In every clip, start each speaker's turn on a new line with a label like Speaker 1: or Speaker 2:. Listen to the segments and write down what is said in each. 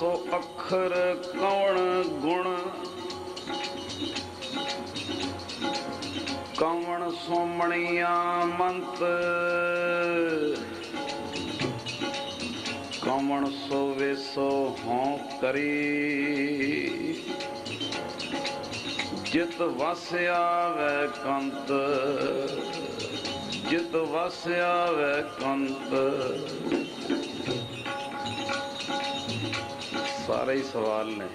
Speaker 1: ਸੋ ਅੱਖਰ ਕੌਣ ਗੁਣ? ਕਵਣ ਸੋਮਣੀਆਂ ਮੰਤ? ਕਵਣ ਸੋ ਵੇਸੋ ਹਉ ਕਰੀ? ਜਿਤ ਵਸ ਆਵੈ ਕੰਤ, ਜਿਤ ਵਸ ਆਵੈ ਕੰਤ। ਸਾਰੇ ਹੀ ਸਵਾਲ ਨੇ।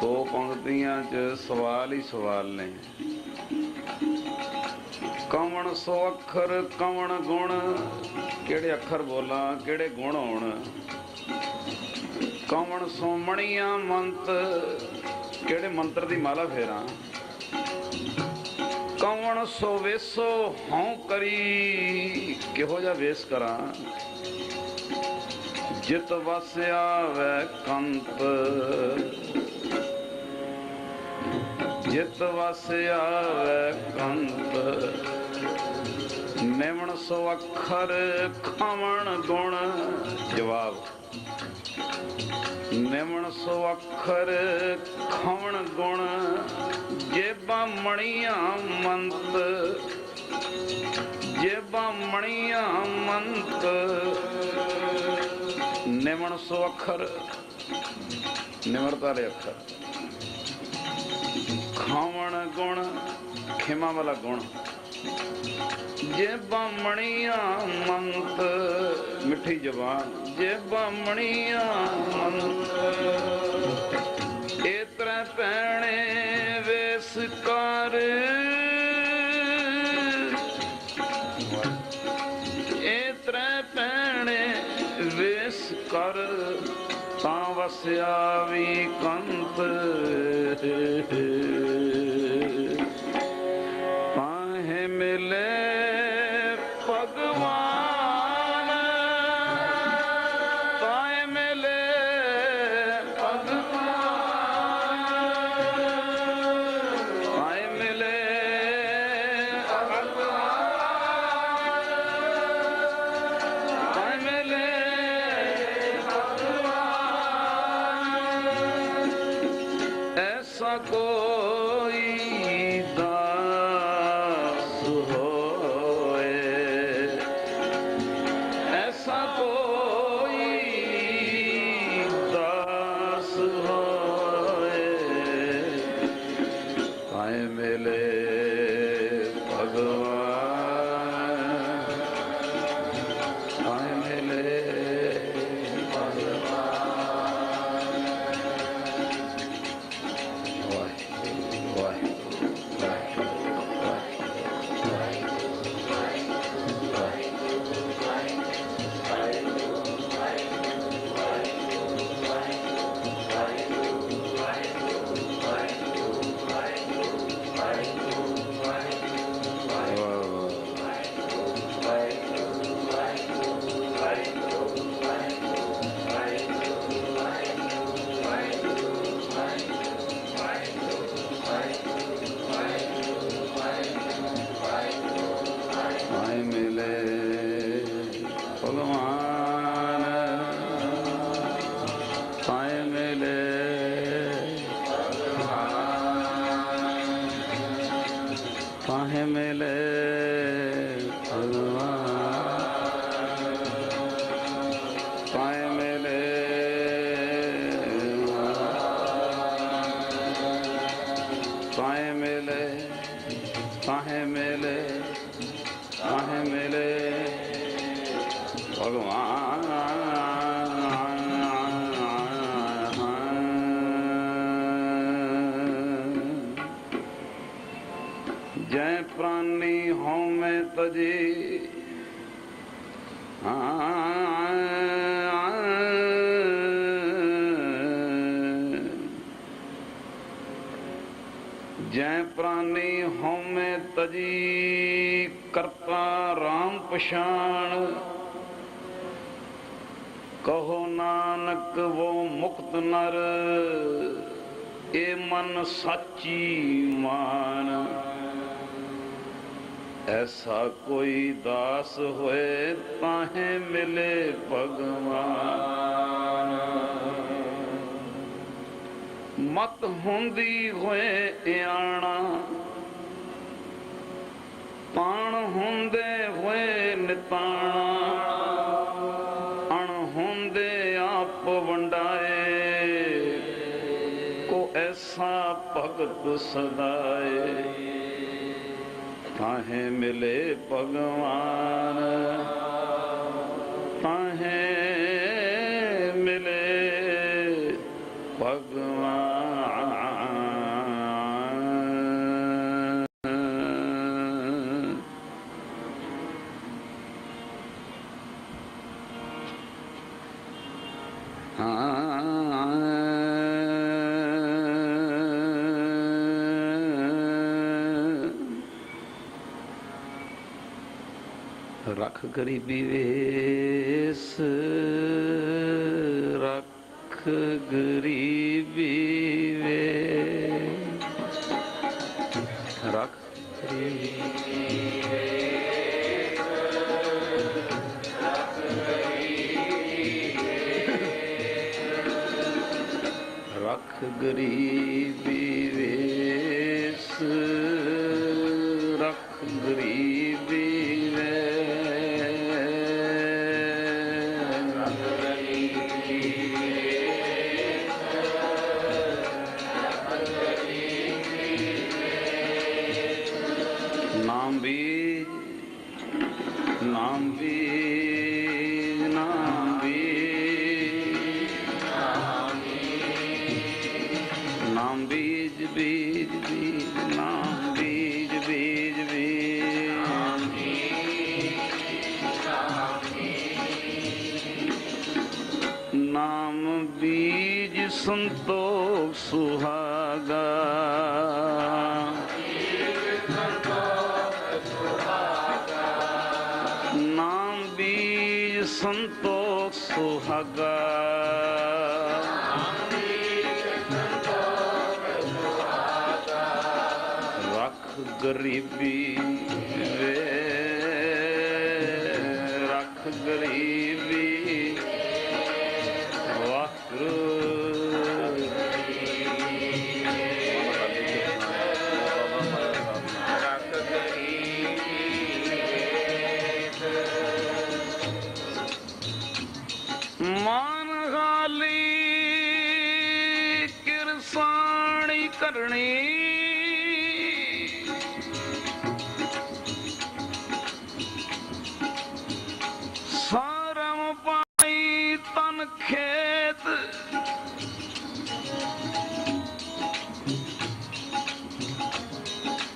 Speaker 1: ਦੋ ਪੰਕਤੀਆਂ 'ਚ ਸਵਾਲ ਹੀ ਸਵਾਲ ਨੇ। ਕਵਣ ਸੋ ਅੱਖਰ, ਕਵਣ ਗੁਣ, ਕਿਹੜੇ ਅੱਖਰ ਬੋਲਾਂ, ਕਿਹੜੇ ਗੁਣ ਹੋਣ। ਕਵਣ ਸੋ ਮਣੀਆਂ ਮੰਤ, ਕਿਹੜੇ ਮੰਤਰ ਦੀ ਮਾਲਾ ਫੇਰਾਂ। ਕਵਣ ਸੋ ਵੇਸੋ ਹਉ ਕਰੀ, ਕਿਹੋ ਜਿਹਾ ਵੇਸ ਕਰਾਂ। ਜਿਤ ਵਸ ਆਵੈ ਕੰਤ ਜਿਤ ਵਸ ਆਵੈ ਕੰਤ ਨਿਮਣ ਸੋ ਅੱਖਰ ਖਵਣ ਗੁਣ। ਜਵਾਬ। ਨਿਮਣ ਸੋ ਅੱਖਰ ਖਵਣ ਗੁਣ। ਜੇਬਾਂ ਮਣੀਆਂ ਮੰਤ। ਜੇਬਾਂ ਮਣੀਆਂ ਮੰਤ। ਨਿਮਣ ਸੋ ਅੱਖਰ, ਨਿਮਰਤਾ ਦੇ ਅੱਖਰ। ਖਾਵਣ ਗੁਣ, ਖਿਮਾ ਵਾਲਾ ਗੁਣ। ਜੇ ਬਾਮਣੀਆਂ ਮੰਤ, ਮਿੱਠੀ ਜ਼ਬਾਨ। ਜੇ ਬਾਮਣੀਆਂ ਮੰਤ। ਇਤਰੇ ਪੈਣੇ ਵੇਸ ਕਰ ਤਾਂ ਵੀ ਕੰਤ ਐਸਾ ਜੈ ਪ੍ਰਾਨੀ ਹਉਮੈ ਤਜੀ, ਕਰਤਾ RAM ਪਛਾਣ। ਕਹੋ ਨਾਨਕ ਵੋ ਮੁਕਤ ਨਰ, ਏ ਮਨ ਸਾਚੀ ਮਾਨ। ਐਸਾ ਕੋਈ ਦਾਸ ਹੋਏ, ਤਾਹੇ ਮਿਲੇ ਭਗਵਾਨ। ਮਤ ਹੁੰਦੀ ਹੋਏ ਇਆਣਾ। ਤਾਣ ਹੁੰਦੇ ਹੋਏ ਨਿਤਾਣਾ। ਅਣ ਹੁੰਦੇ ਆਪ ਵੰਡਾਏ। ਕੋ ਐਸਾ ਭਗਤ ਸਦਾਏ। ਤਾਹੇ ਮਿਲੇ ਭਗਵਾਨ। ਰੱਖ ਗਰੀਬੀ ਵੇਸ ਰੱਖ ਗਰੀਬੀ ਵੇ ਰੱਖ ਗਰੀਬੀ ਰੱਖ ਗਰੀਬੀ ਵੇਸ। ਰੱਖ ਨਾਮ ਸੰਤੋਖ ਸੁਹਾਗਾ। ਰੱਖ ਗਰੀਬੀ ਖੇਤ।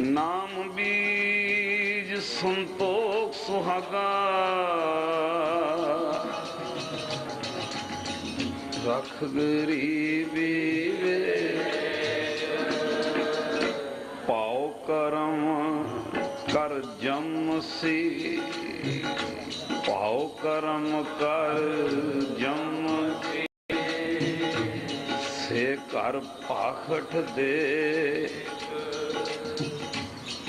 Speaker 1: ਨਾਮ ਬੀਜ ਸੰਤੋਖ ਸੁਹਾਗਾ। ਰੱਖ ਗਰੀਬੀ ਵੇ ਕਰ ਜਮ ਸੀ ਪਾਉ ਕਰਮ ਕਰ ਜਮ ਸੇ। ਘਰ ਪਾਖਟ ਦੇ,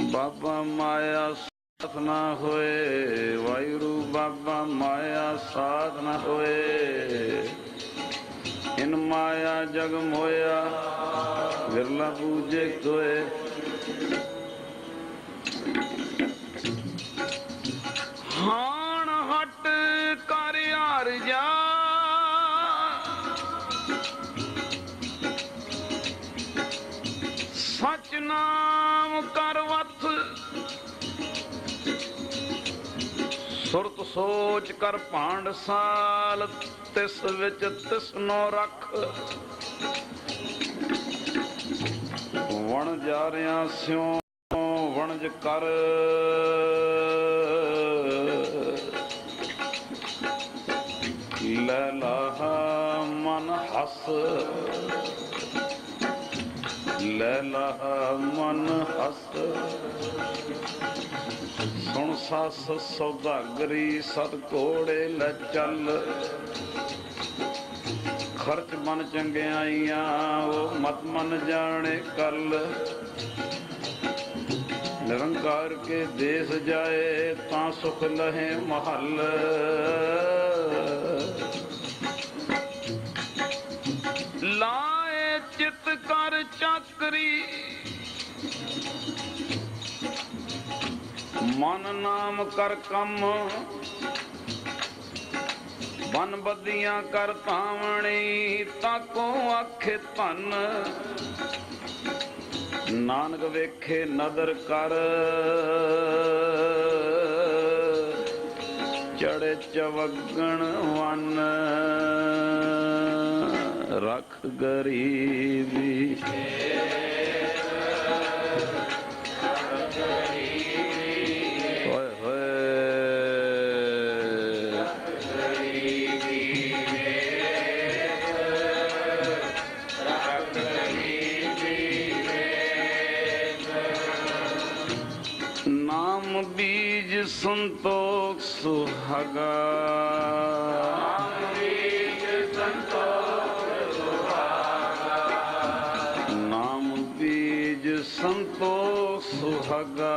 Speaker 1: ਬਾਬਾ ਮਾਇਆ ਸਾਥ ਨਾ ਹੋਏ। ਵਾਹਿਗੁਰੂ ਬਾਬਾ ਮਾਇਆ ਸਾਥ ਨਾ ਹੋਏ। ਇਨ ਮਾਇਆ ਜਗ ਮੋਇਆ, ਵਿਰਲਾ ਪੂਜੇ ਕੋਏ। ਸੁਰਤ ਸੋਚ ਕਰ ਭਾਂਡ ਸਾਲ, ਤਿਸ ਵਿੱਚ ਤਿਸਨੋ ਰੱਖ। ਵਣ ਜਾ ਰਿਆਂ ਸਿਉ, ਵਣਜ ਕਰ। ਲੈ ਲਾਹਾ ਮਨ ਹੱਸ। ਲੈ ਲਾਹਾ ਮਨ ਹਸ। ਸੱਸ ਸੌਦਾਗਰੀ ਸਤ ਕੋੜੇ ਲੈ ਚੱਲ। ਖਰਚ ਮਨ ਚੰਗਿਆਈਆਂ, ਉਹ ਮਤ ਮਨ ਜਾਣੇ ਕੱਲ। ਨਿਰੰਕਾਰ ਕੇ ਦੇਸ ਜਾਏ, ਤਾਂ ਸੁਖ ਲਹੇ ਮਹੱਲ। ਲਾਏ ਚਿਤ ਕਰ ਚਾਕਰੀ ਮਨ ਨਾਮ ਕਰ ਕੰਮ। ਬਨ ਬੱਦੀਆਂ ਕਰ ਧਾਵਣੀ ਤਾਕੋ ਆਖੇ ਧਨ। ਨਾਨਕ ਵੇਖੇ ਨਦਰ ਕਰ। ਚੜੇ ਚਵਗਣ ਵਨ। ਰਖ ਗਰੀਬੀ। ਓਏ ਸੰਤੋਖ ਸੁਹਾਗਾ ਨਾਮ ਬੀਜ ਸੰਤੋਖ ਸੁਹਾਗਾ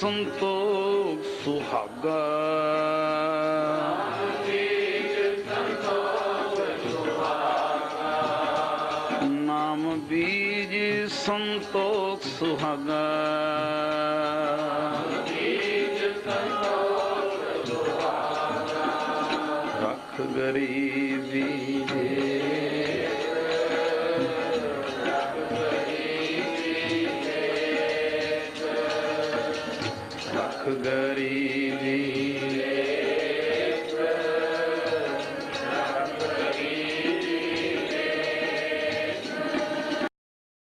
Speaker 1: ਸੰਤੋਖ ਸੁਹਾਗਾ। ਨਾਮ ਬੀਜ ਸੰਤੋਖ ਸੁਹਾਗਾ। ਰੱਖ ਗਰੀਬੀ